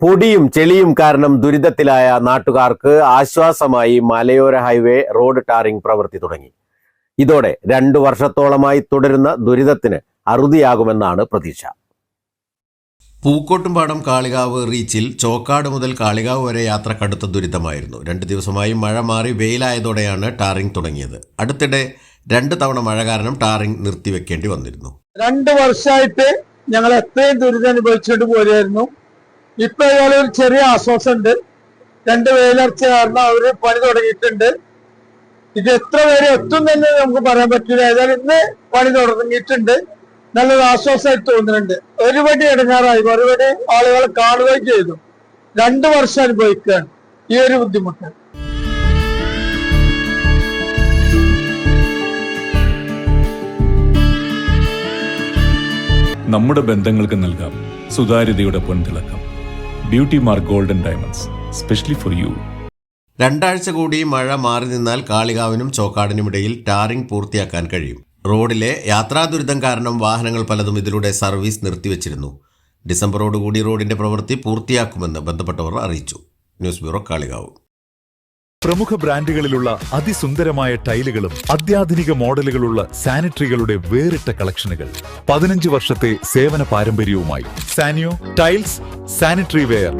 പൊടിയും ചെളിയും കാരണം ദുരിതത്തിലായ നാട്ടുകാർക്ക് ആശ്വാസമായി മലയോര ഹൈവേ റോഡ് ടാറിംഗ് പ്രവൃത്തി തുടങ്ങി. ഇതോടെ രണ്ടു വർഷത്തോളമായി തുടരുന്ന ദുരിതത്തിന് അറുതിയാകുമെന്നാണ് പ്രതീക്ഷ. പൂക്കോട്ടുംപാടം കാളികാവ് റീച്ചിൽ ചോക്കാട് മുതൽ കാളികാവ് വരെ യാത്ര കടുത്ത ദുരിതമായിരുന്നു. രണ്ട് ദിവസമായി മഴ മാറി വെയിലായതോടെയാണ് ടാറിംഗ് തുടങ്ങിയത്. അടുത്തിടെ രണ്ട് തവണ മഴ കാരണം ടാറിംഗ് നിർത്തിവെക്കേണ്ടി വന്നിരുന്നു. രണ്ട് വർഷമായിട്ട് ഞങ്ങൾ എത്രയും ദുരിതം അനുഭവിച്ചുകൊണ്ട് പോരായിരുന്നു ഇപ്പൊ ഏതായാലും ഒരു ചെറിയ ആശ്വാസം ഉണ്ട് രണ്ട് വേലർച്ച കാരണം അവർ പണി തുടങ്ങിയിട്ടുണ്ട്. ഇത് എത്ര പേര് എത്തും തന്നെ നമുക്ക് പറയാൻ പറ്റില്ല. ഏതായാലും ഇന്ന് പണി തുടങ്ങിയിട്ടുണ്ട്. നല്ലൊരു ആശ്വാസമായിട്ട് തോന്നുന്നുണ്ട്. ഒരുപടി ഇടങ്ങാറായി. ഒരുപടി ആളുകളെ കാണുകയും ചെയ്തു. രണ്ടു വർഷം അനുഭവിക്കുകയാണ്. ഈ ഒരു ബുദ്ധിമുട്ട്. നമ്മുടെ ബന്ധങ്ങൾക്ക് നൽകാം. സുതാര്യതയുടെ പൊൻതിളക്കം. Beauty mark golden diamonds specially for you രണ്ടാഴ്ച കൂടി മഴ മാറി നിന്നാൽ കാളികാവിനും ചോക്കാടിനുമിടയിൽ ടാറിംഗ് പൂർത്തിയാക്കാൻ കഴിയും. റോഡിലെ യാത്രാ ദുരിതം കാരണം വാഹനങ്ങൾ പലതും ഇതിലൂടെ സർവീസ് നിർത്തിവച്ചിരുന്നു. ഡിസംബറോടുകൂടി റോഡിന്റെ പ്രവൃത്തി പൂർത്തിയാക്കുമെന്ന് ബന്ധപ്പെട്ടവർ അറിയിച്ചു. News bureau Kalikavu. പ്രമുഖ ബ്രാൻഡുകളിലുള്ള അതിസുന്ദരമായ ടൈലുകളും അത്യാധുനിക മോഡലുകളുള്ള സാനിറ്ററികളുടെ വേറിട്ട കളക്ഷനുകൾ. പതിനഞ്ച് വർഷത്തെ സേവന പാരമ്പര്യവുമായി Saniyo tiles sanitary ware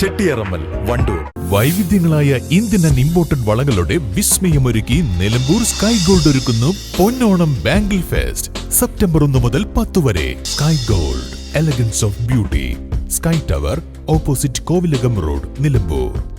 Chettiyarammal Wandoor. വൈവിധ്യങ്ങളായ Indian and imported വളകളുടെ വിസ്മയമൊരുക്കി നിലമ്പൂർ സ്കൈ ഗോൾഡ് ഒരുക്കുന്നു പൊന്നോണം ബാംഗിൾ ഫെസ്റ്റ് സെപ്റ്റംബർ ഒന്ന് മുതൽ പത്ത് വരെ Sky Gold elegance of beauty Sky Tower opposite Kovilakam road Nilambur.